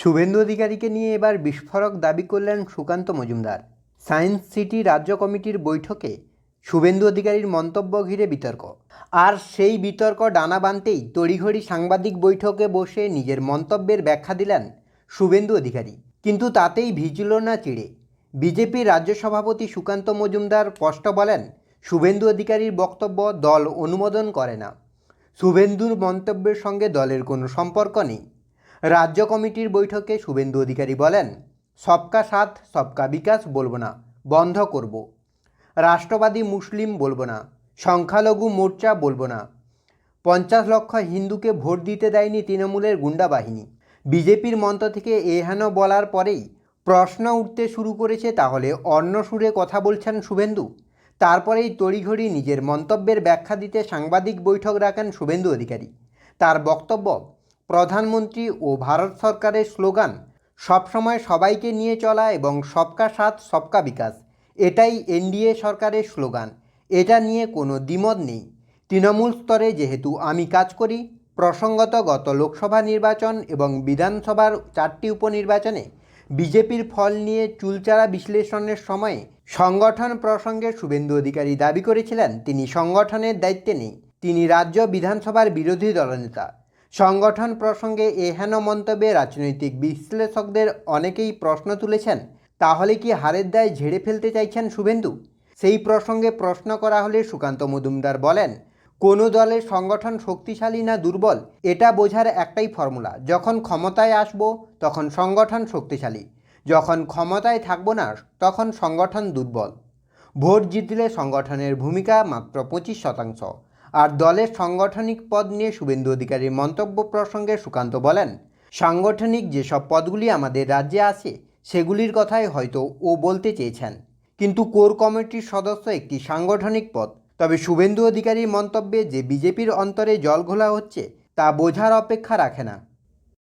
শুভেন্দু অধিকারীকে নিয়ে এবার বিস্ফোরক দাবি করলেন সুকান্ত মজুমদার। সায়েন্স সিটি রাজ্য কমিটির বৈঠকে শুভেন্দু অধিকারীর মন্তব্য ঘিরে বিতর্ক। আর সেই বিতর্ক ডানা বানতেই তড়িঘড়ি সাংবাদিক বৈঠকে বসে নিজের মন্তব্যের ব্যাখ্যা দিলেন শুভেন্দু অধিকারী। কিন্তু তাতেই ভিজল না চিড়ে। বিজেপির রাজ্য সভাপতি সুকান্ত মজুমদার স্পষ্ট বলেন, শুভেন্দু অধিকারীর বক্তব্য দল অনুমোদন করে না। শুভেন্দুর মন্তব্যের সঙ্গে দলের কোনো সম্পর্ক নেই। রাজ্য কমিটির বৈঠকে শুভেন্দু অধিকারী বলেন, সবকা সাথ, সবকা বিকাশ বলব না, বন্ধ করব। রাষ্ট্রবাদী মুসলিম বলব না, সংখ্যালঘু মোর্চা বলব না। পঞ্চাশ লক্ষ হিন্দুকে ভোট দিতে দেয়নি তৃণমূলের গুন্ডা বাহিনী। বিজেপির মন্ত্র থেকে এহেন বলার পরেই প্রশ্ন উঠতে শুরু করেছে তাহলে অন্য সুরে কথা বলছেন শুভেন্দু। তারপরেই তড়িঘড়ি নিজের মন্তব্যের ব্যাখ্যা দিতে সাংবাদিক বৈঠক রাখেন শুভেন্দু অধিকারী। তার বক্তব্য প্রধানমন্ত্রী ও ভারত সরকারের স্লোগান সবসময় সবাইকে নিয়ে চলা এবং সবকা সাথ, সবকা বিকাশ। এটাই এনডিএ সরকারের স্লোগান। এটা নিয়ে কোনো দ্বিমত নেই। তৃণমূল স্তরে যেহেতু আমি কাজ করি, প্রসঙ্গত গত লোকসভা নির্বাচন এবং বিধানসভার চারটি উপনির্বাচনে বিজেপির ফল নিয়ে চুলচারা বিশ্লেষণের সময়ে সংগঠন প্রসঙ্গে শুভেন্দু অধিকারী দাবি করেছিলেন, তিনি সংগঠনের দায়িত্বে নেই। তিনি রাজ্য বিধানসভার বিরোধী দলনেতা। সংগঠন প্রসঙ্গে এহেন মন্তব্যে রাজনৈতিক বিশ্লেষকদের অনেকেই প্রশ্ন তুলেছেন, তাহলে কি হারের দায় ঝেড়ে ফেলতে চাইছেন শুভেন্দু? সেই প্রসঙ্গে প্রশ্ন করা হলে সুকান্ত মজুমদার বলেন, কোনো দলের সংগঠন শক্তিশালী না দুর্বল, এটা বোঝার একটাই ফর্মুলা, যখন ক্ষমতায় আসব তখন সংগঠন শক্তিশালী, যখন ক্ষমতায় থাকব না তখন সংগঠন দুর্বল। ভোট জিতলে সংগঠনের ভূমিকা মাত্র পঁচিশ শতাংশ। আর দলের সাংগঠনিক পদ নিয়ে শুভেন্দু অধিকারীর মন্তব্য প্রসঙ্গে সুকান্ত বলেন, সাংগঠনিক যেসব পদগুলি আমাদের রাজ্যে আছে, সেগুলির কথাই হয়তো ও বলতে চেয়েছেন। কিন্তু কোর কমিটির সদস্য একটি সাংগঠনিক পদ। তবে শুভেন্দু অধিকারীর মন্তব্যে যে বিজেপির অন্তরে জল ঘোলা হচ্ছে, তা বোঝার অপেক্ষা রাখে না।